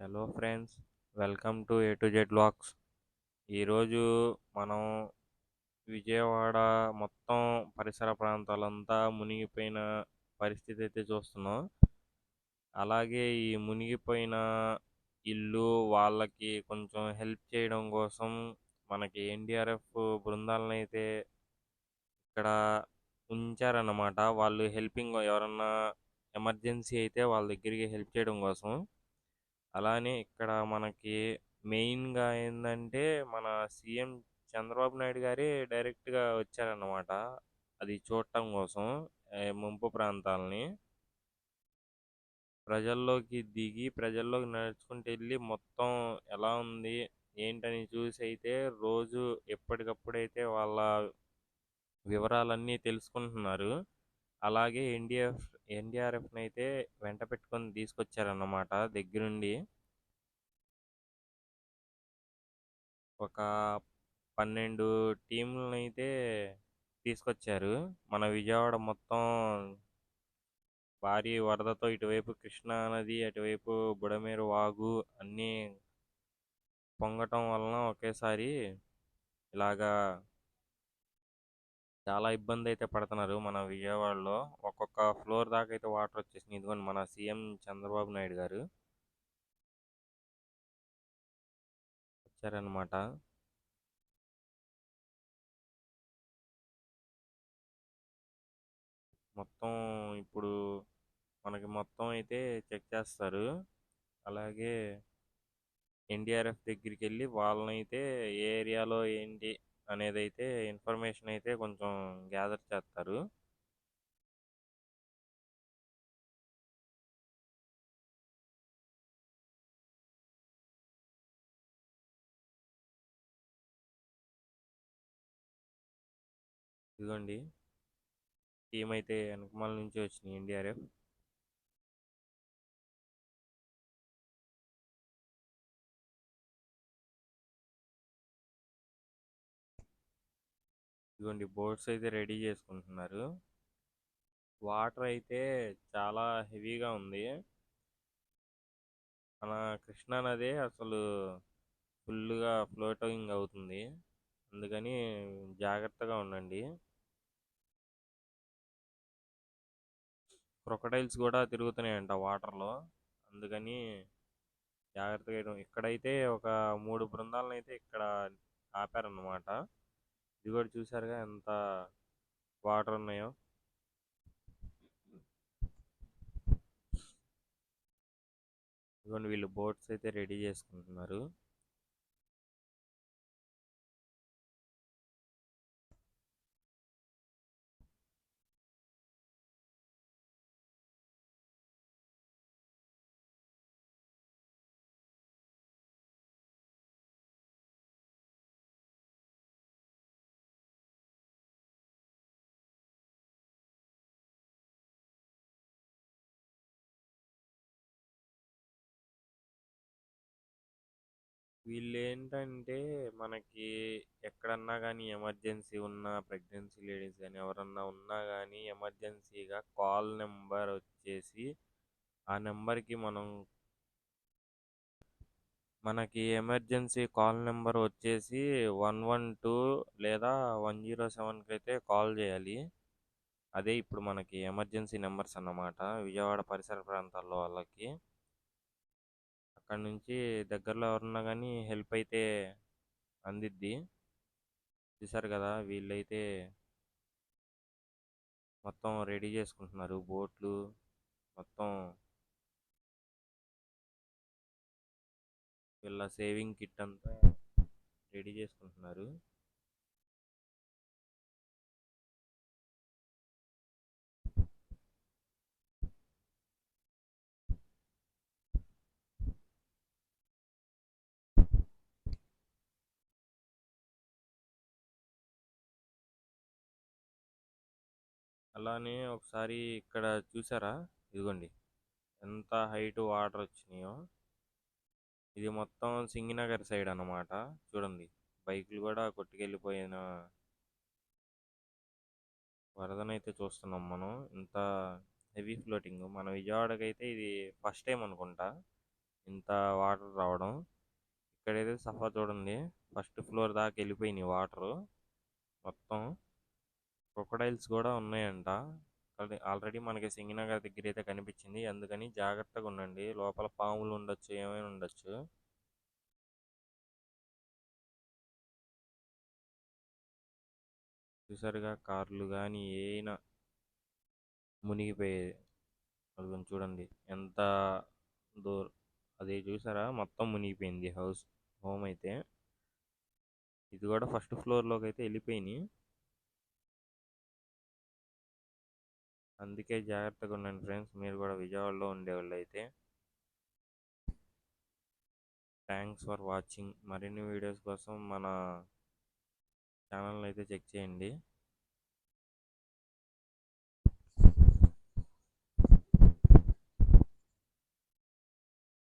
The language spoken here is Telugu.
Hello friends welcome to A to Z blogs ఈరోజు మనం విజయవాడ మొత్తం పరిసర ప్రాంతాలంతా మునిగిపోయిన పరిస్థితి అయితే చూస్తున్నాం. అలాగే ఈ మునిగిపోయిన ఇల్లు వాళ్ళకి కొంచెం హెల్ప్ చేయడం కోసం మనకి ఎన్డీఆర్ఎఫ్ బృందాలను అయితే ఇక్కడ ఉంచారన్నమాట. వాళ్ళు హెల్పింగ్ ఎవరన్నా ఎమర్జెన్సీ అయితే వాళ్ళ దగ్గరికి హెల్ప్ చేయడం కోసం. అలానే ఇక్కడ మనకి మెయిన్గా ఏంటంటే మన సీఎం చంద్రబాబు నాయుడు గారే డైరెక్ట్గా వచ్చారన్నమాట. అది చూడటం కోసం ముంపు ప్రాంతాలని. ప్రజల్లోకి దిగి ప్రజల్లోకి నడుచుకుంటూ వెళ్ళి మొత్తం ఎలా ఉంది ఏంటని చూసి అయితే రోజు ఎప్పటికప్పుడైతే వాళ్ళ వివరాలన్నీ తెలుసుకుంటున్నారు. అలాగే ఎన్డీఎఫ్ ఎన్డీఆర్ఎఫ్ని అయితే వెంట పెట్టుకొని తీసుకొచ్చారన్నమాట దగ్గరుండి. ఒక పన్నెండు టీంలను అయితే తీసుకొచ్చారు. మన విజయవాడ మొత్తం భారీ వరదతో ఇటువైపు కృష్ణా నది అటువైపు బుడమేరు వాగు అన్నీ పొంగటం వలన ఒకేసారి ఇలాగా చాలా ఇబ్బంది అయితే పడుతున్నారు. మన విజయవాడలో ఒక్కొక్క ఫ్లోర్ దాకా అయితే వాటర్ వచ్చేసింది ఇదిగోండి మన సీఎం చంద్రబాబు నాయుడు గారు. వచ్చారనమాట మొత్తం ఇప్పుడు మనకి మొత్తం అయితే చెక్ చేస్తారు. అలాగే ఎన్డీఆర్ఎఫ్ దగ్గరికి వెళ్ళి వాళ్ళని అయితే ఏ ఏరియాలో ఏంటి అనేది అయితే ఇన్ఫర్మేషన్ అయితే కొంచెం గ్యాదర్ చేస్తారు ఇదిగోండి. టీం అయితే వెనకమాల నుంచి వచ్చినాయి. ఎన్డీఆర్ఎఫ్ ఇదిగోండి బోట్స్ అయితే రెడీ చేసుకుంటున్నారు. వాటర్ అయితే చాలా హెవీగా ఉంది. మన కృష్ణా నది అసలు ఫుల్గా ఫ్లోటింగ్ అవుతుంది. అందుకని జాగ్రత్తగా ఉండండి. క్రొకడైల్స్ కూడా తిరుగుతున్నాయంట వాటర్లో. అందుకని జాగ్రత్తగా ఇక్కడైతే ఒక మూడు బృందాలను అయితే ఇక్కడ ఆపారన్నమాట. ఇది కూడా చూసారుగా ఎంత వాటర్ ఉన్నాయో. ఇదిగోండి వీళ్ళు బోట్స్ అయితే రెడీ చేసుకుంటున్నారు. వీళ్ళు ఏంటంటే మనకి ఎక్కడన్నా కానీ ఎమర్జెన్సీ ఉన్నా ప్రెగ్నెన్సీ లేడీస్ కానీ ఎవరన్నా ఉన్నా కానీ ఎమర్జెన్సీగా కాల్ నెంబర్ వచ్చేసి ఆ నెంబర్కి మనం మనకి ఎమర్జెన్సీ కాల్ నెంబర్ వచ్చేసి వన్ వన్ టూ లేదా వన్ జీరో సెవెన్కి అయితే కాల్ చేయాలి. అదే ఇప్పుడు మనకి ఎమర్జెన్సీ నెంబర్స్ అన్నమాట విజయవాడ పరిసర ప్రాంతాల్లో వాళ్ళకి. అక్కడ నుంచి దగ్గరలో ఎవరున్నా కానీ హెల్ప్ అయితే అందిద్ది. చూసారు కదా వీళ్ళైతే మొత్తం రెడీ చేసుకుంటున్నారు. బోట్లు మొత్తం వీళ్ళ సేవింగ్ కిట్ అంతా రెడీ చేసుకుంటున్నారు. అలానే ఒకసారి ఇక్కడ చూసారా? ఇదిగోండి. ఎంత హైట్ వాటర్ వచ్చినాయో. ఇది మొత్తం సింగినగర్ సైడ్ అన్నమాట. చూడండి. బైకులు కూడా కొట్టుకెళ్ళిపోయిన వరదనైతే చూస్తున్నాం మనం. ఇంత హెవీ ఫ్లోటింగ్. మన విజయవాడకి అయితే ఇది ఫస్ట్ టైం అనుకుంటా. ఇంత వాటర్ రావడం. ఇక్కడైతే సఫా చూడండి. ఫస్ట్ ఫ్లోర్ దాకా వెళ్ళిపోయినాయి వాటరు. మొత్తం క్రొకడైల్స్ కూడా ఉన్నాయంట. ఆల్రెడీ మనకి సింగినగర్ దగ్గర అయితే కనిపించింది. అందుకని జాగ్రత్తగా ఉండండి. లోపల పాములు ఉండొచ్చు ఏమైనా ఉండొచ్చు. చూసారుగా కార్లు కానీ ఏమైనా మునిగిపోయేది. అది చూడండి. ఎంత దూర అది చూసారా? మొత్తం మునిగిపోయింది హౌస్ హోమ్ అయితే. ఇది కూడా ఫస్ట్ ఫ్లోర్లోకి అయితే వెళ్ళిపోయినాయి. అందుకే జాగ్రత్తగా ఉండండి ఫ్రెండ్స్. మీరు కూడా విజయవాడలో ఉండేవాళ్ళు అయితే థ్యాంక్స్ ఫర్ వాచింగ్. మరిన్ని వీడియోస్ కోసం మన ఛానల్ అయితే చెక్ చేయండి.